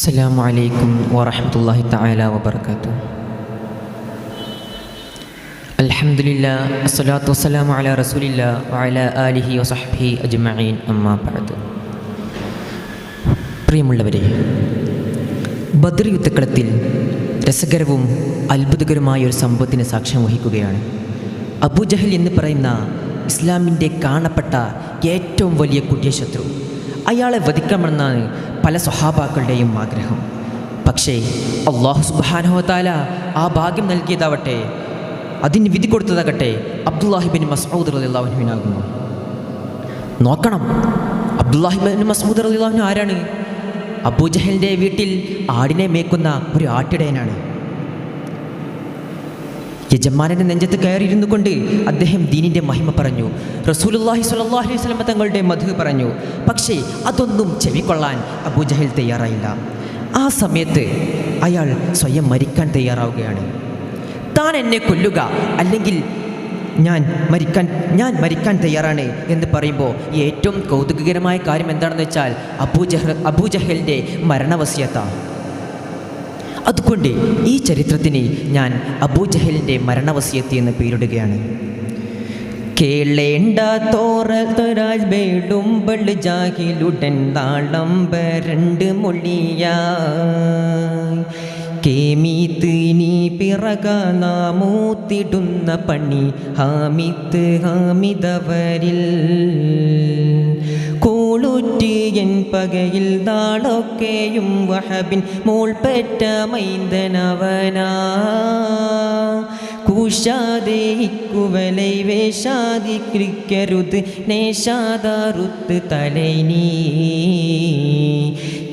അസ്സലാമു അലൈക്കും വറഹമത്തല്ലാഹി തആല വബർക്കാത്തു അൽഹംദുലില്ലാ അസ്സലാത്തു വസ്സലാമു അലാ റസൂലില്ലാ വഅലാ ആലിഹി വസഹ്ബിഹി അജ്മഈൻ അമ്മാ ബഅദ് പ്രിയമുള്ളവരെ ബദർ യുദ്ധക്കളത്തിൽ രസകരവും അത്ഭുതകരമായ ഒരു സംഭവത്തിന് സാക്ഷ്യം വഹിക്കുകയാണ്. അബുജഹൽ എന്ന് പറയുന്ന ഇസ്ലാമിന്റെ കാണപ്പെട്ട ഏറ്റവും വലിയ കുടിയ ശത്രു. അയാളെ വധിക്കണമെന്നാണ് പല സ്വഹാബാക്കളുടെയും ആഗ്രഹം. പക്ഷേ അള്ളാഹു സുബാനഹത്താല ആ ഭാഗ്യം നൽകിയതാവട്ടെ അതിന് വിധി കൊടുത്തതാകട്ടെ അബ്ദുല്ലാഹിബിൻ മസൂദ് അള്ളാഹുവിനാകുന്നു നോക്കണം അബ്ദുല്ലാഹിബിൻ മസൂദ് അള്ളാഹുവിന് ആരാണ്? അബൂജഹലിന്റെ വീട്ടിൽ ആടിനെ മേക്കുന്ന ഒരു ആട്ടിടയനാണ്. യജമാനന്റെ നെഞ്ചത്ത് കയറിയിരുന്നു കൊണ്ട് അദ്ദേഹം ദീനിന്റെ മഹിമ പറഞ്ഞു. റസൂലുല്ലാഹി സ്വല്ലല്ലാഹി അലൈഹി തങ്ങളുടെ മധു പറഞ്ഞു. പക്ഷേ അതൊന്നും ചെവിക്കൊള്ളാൻ അബൂജഹൽ തയ്യാറായില്ല. ആ സമയത്ത് അയാൾ സ്വയം മരിക്കാൻ തയ്യാറാവുകയാണ്. താൻ എന്നെ കൊല്ലുക അല്ലെങ്കിൽ ഞാൻ മരിക്കാൻ ഞാൻ മരിക്കാൻ തയ്യാറാണ് എന്ന് പറയുമ്പോൾ ഏറ്റവും കൗതുകകരമായ കാര്യം എന്താണെന്ന് വെച്ചാൽ അബൂജഹൽ അബൂജഹലിന്റെ മരണവസ്യത്താണ് അതുകൊണ്ട് ഈ ചരിത്രത്തിന് ഞാൻ അബൂജഹലിന്റെ മരണവസ്യത്തി എന്ന് പേരിടുകയാണ്. കേളേണ്ട കേമീത്ത് നീ പിറക നാമൂത്തിടുന്ന പണി ഹാമിത്ത് ഹാമിതവരിൽ. കൂളുറ്റ് എൻ പകയിൽ നാളൊക്കെയും വഹബിൻ മോൾ പെറ്റ മൈന്ദനവനാ കൂശാതെ വേഷാദി ക്രിക്കരുത് നേഷാദാറുത്ത് തലൈനീ.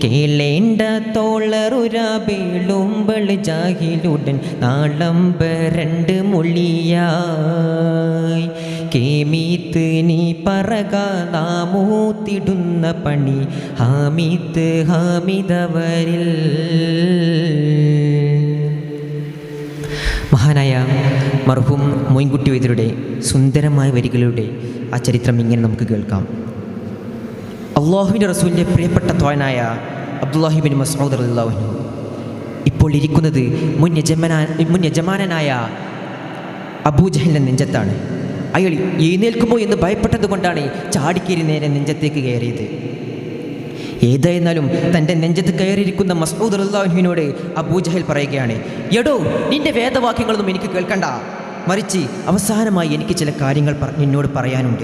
കേളേണ്ട തോളറുരാബേളുമ്പൾ ജാഹിലുടൻ നാളമ്പ രണ്ട് മൊഴിയായി. കേമീത്ത് നീ പറക നാമൂത്തിടുന്ന പണി ഹാമിത്ത് ഹാമിതവരിൽ മഹാനായ മർഹും മൊയ്ൻകുട്ടി വൈദ്യരുടെ സുന്ദരമായ വരികളുടെ ആ ചരിത്രം ഇങ്ങനെ നമുക്ക് കേൾക്കാം. അള്ളാഹുവിന്റെ റസൂലിന്റെ പ്രിയപ്പെട്ട തോയനായ അബ്ദുല്ലാഹിബിൻ മസൂദ് അള്ളാഹുനു ഇപ്പോൾ ഇരിക്കുന്നത് മുൻ യജമാനായ മുൻ യജമാനനായ അബൂജഹലിന്റെ നെഞ്ചത്താണ്. അയാൾ എഴുന്നേൽക്കുമോ എന്ന് ഭയപ്പെട്ടതുകൊണ്ടാണ് ചാടിക്കേരി നേരെ നെഞ്ചത്തേക്ക് കയറിയത്. ഏതായിരുന്നാലും തന്റെ നെഞ്ചത്ത് കയറിയിരിക്കുന്ന മസ്ബൂദ് അള്ളാഹുവിനോട് അബൂജഹൽ പറയുകയാണ് എടോ നിന്റെ വേദവാക്യങ്ങളൊന്നും എനിക്ക് കേൾക്കണ്ട. മറിച്ച് അവസാനമായി എനിക്ക് ചില കാര്യങ്ങൾ നിന്നോട് പറയാനുണ്ട്.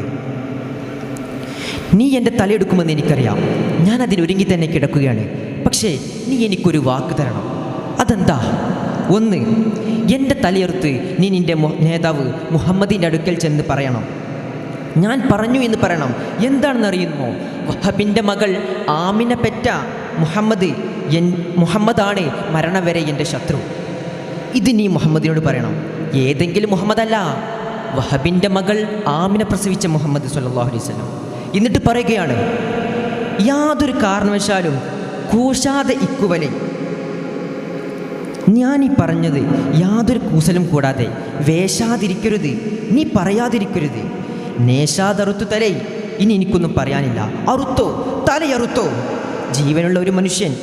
നീ എന്റെ തലയെടുക്കുമെന്ന് എനിക്കറിയാം. ഞാൻ അതിനൊരുങ്ങി തന്നെ കിടക്കുകയാണ്. പക്ഷേ നീ എനിക്കൊരു വാക്ക് തരണം. അതെന്താ? ഒന്ന് എന്റെ തലയെടുത്ത് നീ നിന്റെ നേതാവ് മുഹമ്മദിന്റെ അടുക്കൽ ചെന്ന് പറയണം. ഞാൻ പറഞ്ഞു എന്ന് പറയണം. എന്താണെന്ന് അറിയുമോ വഹബിന്റെ മകൾ ആമിന പെറ്റ മുഹമ്മദ് എൻ മുഹമ്മദാണ് മരണം വരെ എന്റെ ശത്രു. ഇത് നീ മുഹമ്മദിനോട് പറയണം. ഏതെങ്കിലും മുഹമ്മദല്ല. വഹബിന്റെ മകൾ ആമിന പ്രസവിച്ച മുഹമ്മദ് സല്ലല്ലാഹു അലൈഹി വസല്ലം. എന്നിട്ട് പറയുകയാണ് യാതൊരു കാരണവശാലും കൂശാതെ ഇക്കുവലെ ഈ പറഞ്ഞത് യാതൊരു കൂസലും കൂടാതെ വേഷാതിരിക്കരുത് നീ പറയാതിരിക്കരുത്. നേശാതറുത്തു തലേ ഇനി എനിക്കൊന്നും പറയാനില്ല. അറുത്തോ തലയറുത്തോ. ജീവനുള്ള ഒരു മനുഷ്യൻ.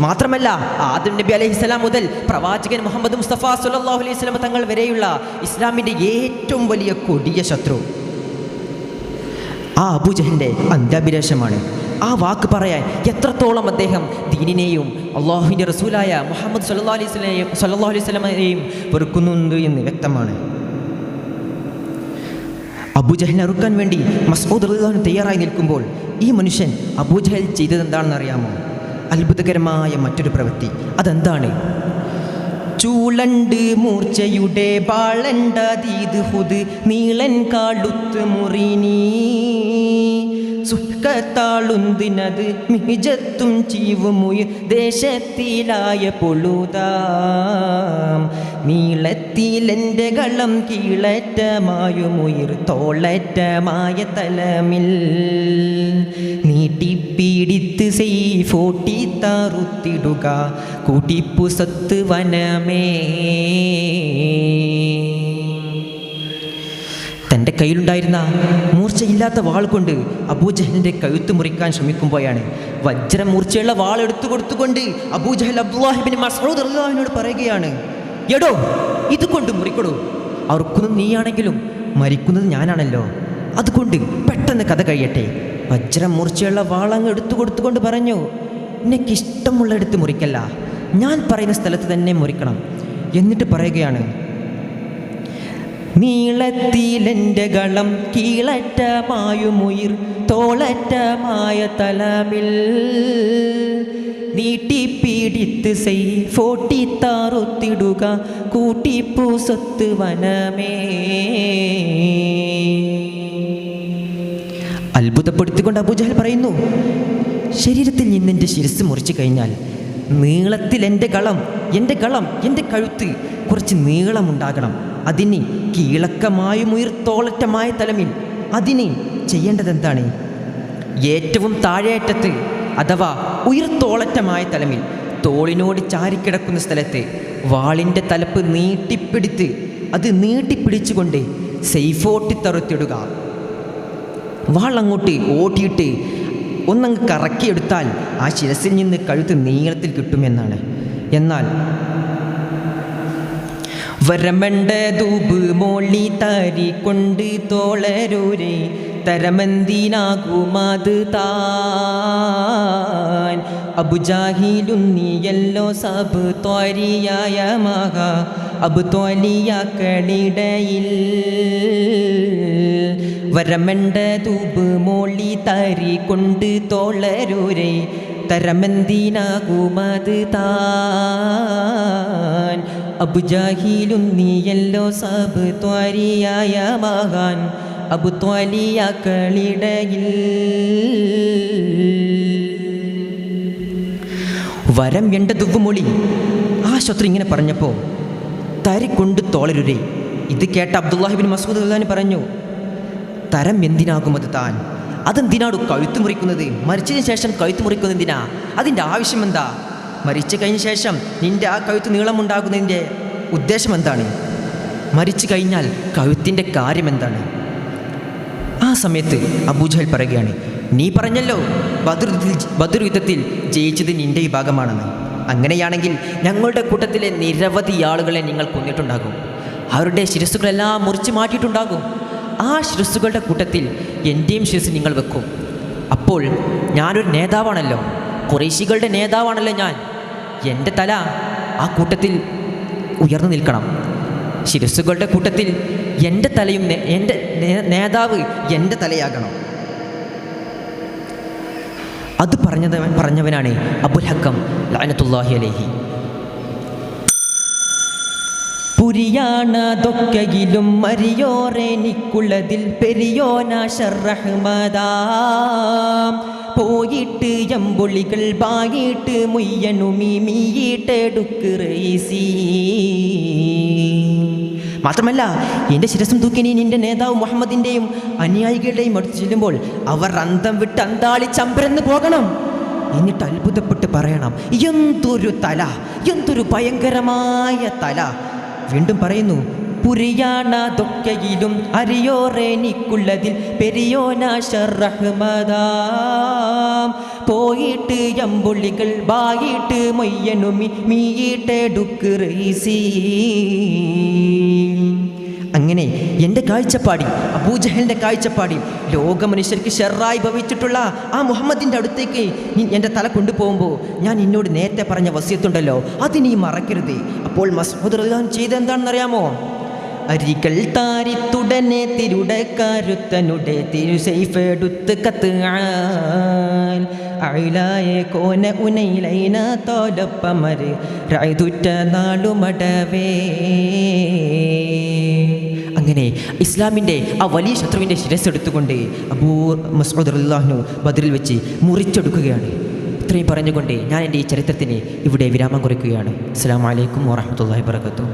മാത്രമല്ല ആദം നബി അലൈഹിസ്സലാം മുതൽ പ്രവാചകൻ മുഹമ്മദ് മുസ്തഫ സുല്ലാഹു അലൈഹി വസല്ലം തങ്ങൾ വരെയുള്ള ഇസ്ലാമിന്റെ ഏറ്റവും വലിയ കൊടിയ ശത്രു. ആ അബുജഹലിന്റെ അന്ത്യാഭിലാഷമാണ്. ആ വാക്ക് പറയാൻ എത്രത്തോളം അദ്ദേഹം ദീനിനെയും അള്ളാഹുവിന്റെ റസൂലായ മുഹമ്മദ് സല്ലാ അലൈഹി സ്വലയും സല്ലാ അലൈഹി സ്വലമയെയും വെറുക്കുന്നുണ്ട് എന്ന് വ്യക്തമാണ്. അബൂജഹലിനെ അറുക്കാൻ വേണ്ടി മസൂദ് റഹ്ലാൻ തയ്യാറായി നിൽക്കുമ്പോൾ ഈ മനുഷ്യൻ അബൂജഹൽ ചെയ്തത് എന്താണെന്ന് അറിയാമോ? അത്ഭുതകരമായ മറ്റൊരു പ്രവൃത്തി. അതെന്താണ്? ചൂളണ്ട് മൂർച്ചയുടെ ബാളണ്ടീത് ഹുത് നീളൻ കാളുത്ത് മുറിനീ സുഖത്താളുന്തിനത് മിജത്തും ചീവുമുയ ദേശത്തിലായ പൊളുതാം. നീളത്തിലെന്റെ കളം കീളറ്റമായുമുയിർ തോളറ്റമായ തലമിൽ. നീട്ടിപ്പീടിത്ത് സെയ്ഫോട്ടി താറുത്തിടുക കുടിപ്പു സത്ത് വനമേ. കയ്യിലുണ്ടായിരുന്ന മൂർച്ചയില്ലാത്ത വാൾ കൊണ്ട് അബൂജഹലിന്റെ കഴുത്ത് മുറിക്കാൻ ശ്രമിക്കുമ്പോഴാണ് വജ്രം മൂർച്ചയുള്ള വാൾ എടുത്തു കൊടുത്തുകൊണ്ട് അബൂജഹൽ അബ്ദുല്ലാഹിബിൻ മസൂദ് അള്ളാഹിനോട് പറയുകയാണ് എടോ ഇത് കൊണ്ട് മുറിക്കൊടൂ. അറുക്കുന്നത് നീയാണെങ്കിലും മരിക്കുന്നത് ഞാനാണല്ലോ. അതുകൊണ്ട് പെട്ടെന്ന് കഥ കഴിയട്ടെ. വജ്രം മൂർച്ചയുള്ള വാളങ്ങ് എടുത്തു കൊടുത്തുകൊണ്ട് പറഞ്ഞു നിനക്ക് ഇഷ്ടമുള്ള എടുത്ത് മുറിക്കല്ല. ഞാൻ പറയുന്ന സ്ഥലത്ത് തന്നെ മുറിക്കണം. എന്നിട്ട് പറയുകയാണ് നീളത്തിലെന്റെ ഗളം കീളറ്റമായുമുയിർ തോളറ്റമായ തലമിൽ നീട്ടിപ്പിടിത്ത് സെയ് ഫോട്ടിത്താറൊത്തിടുക കൂട്ടിപ്പൂസത്ത് വനമേ. അത്ഭുതപ്പെടുത്തിക്കൊണ്ട് അബുജഹൽ പറയുന്നു ശരീരത്തിൽ നിന്ന് എന്റെ ശിരസ് മുറിച്ചു കഴിഞ്ഞാൽ നീളത്തിൽ എന്റെ കളം എന്റെ കളം എന്റെ കഴുത്ത് കുറച്ച് നീളമുണ്ടാകണം. അതിന് കീളക്കമായും ഉയർത്തോളറ്റമായ തലമിൽ അതിനെ ചെയ്യേണ്ടത് എന്താണ് ഏറ്റവും താഴേറ്റത്ത് അഥവാ ഉയർത്തോളറ്റമായ തലമിൽ തോളിനോട് ചാരിക്കിടക്കുന്ന സ്ഥലത്ത് വാളിന്റെ തലപ്പ് നീട്ടിപ്പിടിത്ത് അത് നീട്ടിപ്പിടിച്ചുകൊണ്ട് സൈഫോട്ടിത്തറുത്തിടുക വാൾ അങ്ങോട്ട് ഓട്ടിയിട്ട് ഒന്നങ്ങ് കറക്കിയെടുത്താൽ ആ ശിരസിൽ നിന്ന് കഴുത്ത് നീളത്തിൽ കിട്ടുമെന്നാണ്. എന്നാൽ വരമണ്ട ധൂപ് മോളി താരി കൊണ്ട് തോളരൂരെ തരമന്തിനാകുമത് താൻ? അബുജാഹിലുന്നിയല്ലോ സബ് ത്വരിയായ മഹ അബ് ത്വലിയാക്കളിടയിൽ വരമണ്ട ധൂപ് മോളി താരി കൊണ്ട് തോളരൂരെ തരമന്തിനാകുമത് താൻ? അബുജാഹിലും നീയല്ലോ സബ് ത്വാരിയായ മഹാൻ. അബു ത്വലിയാക്കളിടയിൽ വരം എണ്ട ദുവ്വുമൊളി ആ ശത്രു ഇങ്ങനെ പറഞ്ഞപ്പോൾ തരിക്കൊണ്ട് തോളരുരേ. ഇത് കേട്ട അബ്ദുല്ലാഹിബിൻ മസൂദ് അള്ളഹാൻ പറഞ്ഞു തരം എന്തിനാകും അത് താൻ? അതെന്തിനാണ് കഴുത്ത് മുറിക്കുന്നത്? മരിച്ചതിന് ശേഷം കഴുത്ത് മുറിക്കുന്നത് എന്തിനാ? അതിന്റെ ആവശ്യം എന്താ? മരിച്ചു കഴിഞ്ഞ ശേഷം നിന്റെ ആ കഴുത്ത് നീളമുണ്ടാകുന്നതിന്റെ ഉദ്ദേശം എന്താണ്? മരിച്ചു കഴിഞ്ഞാൽ കഴുത്തിന്റെ കാര്യം എന്താണ്? ആ സമയത്ത് അബൂജഹൽ പറയുകയാണ് നീ പറഞ്ഞല്ലോ ബദർ ബദർ യുദ്ധത്തിൽ ജയിച്ചത് നിന്റെ വിഭാഗമാണെന്ന്. അങ്ങനെയാണെങ്കിൽ ഞങ്ങളുടെ കൂട്ടത്തിലെ നിരവധി ആളുകളെ നിങ്ങൾ കൊന്നിട്ടുണ്ടാകും. അവരുടെ ശിരസ്സുകളെല്ലാം മുറിച്ച് മാറ്റിയിട്ടുണ്ടാകും. ആ ശിരസ്സുകളുടെ കൂട്ടത്തിൽ എന്റെയും ശിരസ് നിങ്ങൾ വെക്കും. അപ്പോൾ ഞാനൊരു നേതാവാണല്ലോ. കുറേശികളുടെ നേതാവാണല്ലോ ഞാൻ. എന്റെ തല ആ കൂട്ടത്തിൽ ഉയർന്നു നിൽക്കണം. ശിരസ്സുകളുടെ കൂട്ടത്തിൽ എന്റെ തലയും എന്റെ നേതാവ് എന്റെ തലയാകണം. അത് പറഞ്ഞത് പറഞ്ഞവനാണ് അബുൽ ഹക്കം ലാനത്തുല്ലാഹി അലേഹി. പുരിയാണതൊക്കെയിലും മരിയോറെനിക്കുള്ളതിൽ പെരിയോനാശറഹ്മദാം പോയിട്ട് എമ്പൊളികൾ പായിട്ട് മുയ്യനു മീയിട്ടെടുക്ക് റൈസീ മാത്രമല്ല എന്റെ ശിരസും തൂക്കി നീ നിന്റെ നേതാവ് മുഹമ്മദിന്റെയും അനുയായികളുടെയും അടുത്ത് ചെല്ലുമ്പോൾ അവർ അന്തം വിട്ട് അന്താളി ചമ്പരന്ന് പോകണം. എന്നിട്ട് അത്ഭുതപ്പെട്ട് പറയണം എന്തൊരു തല എന്തൊരു ഭയങ്കരമായ തല. വീണ്ടും പറയുന്നു പുരിയാണതൊക്കെയിലും അറിയോറേനിക്കുള്ളതിൽ പെരിയോനാശറഹ്മദാം പോയിട്ട് എമ്പുള്ളികൾ ബായിട്ട് മൊയ്യനുമി മീയിട്ടെടുക്ക് റൈസീ അങ്ങനെ എന്റെ കാഴ്ചപ്പാടി അബൂജഹലിന്റെ കാഴ്ചപ്പാടി ലോക മനുഷ്യർക്ക് ഷെറായി ഭവിച്ചിട്ടുള്ള ആ മുഹമ്മദിന്റെ അടുത്തേക്ക് എന്റെ തല കൊണ്ടുപോകുമ്പോൾ ഞാൻ എന്നോട് നേരത്തെ പറഞ്ഞ വസ്യത്തുണ്ടല്ലോ അത് നീ മറക്കരുത്. അപ്പോൾ മസ്മുദ് റഹ്ലാൻ ചെയ്ത് എന്താണെന്നറിയാമോ അരികൾ താരിത്തുടനെ തിരുടക്കാരുത്തനുടെ തിരുസൈഫെടുത്ത് കത്ത് അയിലായ കോന ഉനയിലൈന തോലപ്പമര് റായ്തുറ്റ നാളുമടവേ. അങ്ങനെ ഇസ്ലാമിന്റെ ആ വലിയ ശത്രുവിന്റെ ശിരസ് എടുത്തുകൊണ്ട് അബൂ മസൂദ് അള്ളാഹ്നു ബദറിൽ വെച്ച് മുറിച്ചെടുക്കുകയാണ്. ഇത്രയും പറഞ്ഞുകൊണ്ട് ഞാൻ എന്റെ ഈ ചരിത്രത്തിന് ഇവിടെ വിരാമം കുറിക്കുകയാണ്. അസ്സാം വലൈക്കും വാഹമത്തല്ലാഹി വാബർക്കാത്തു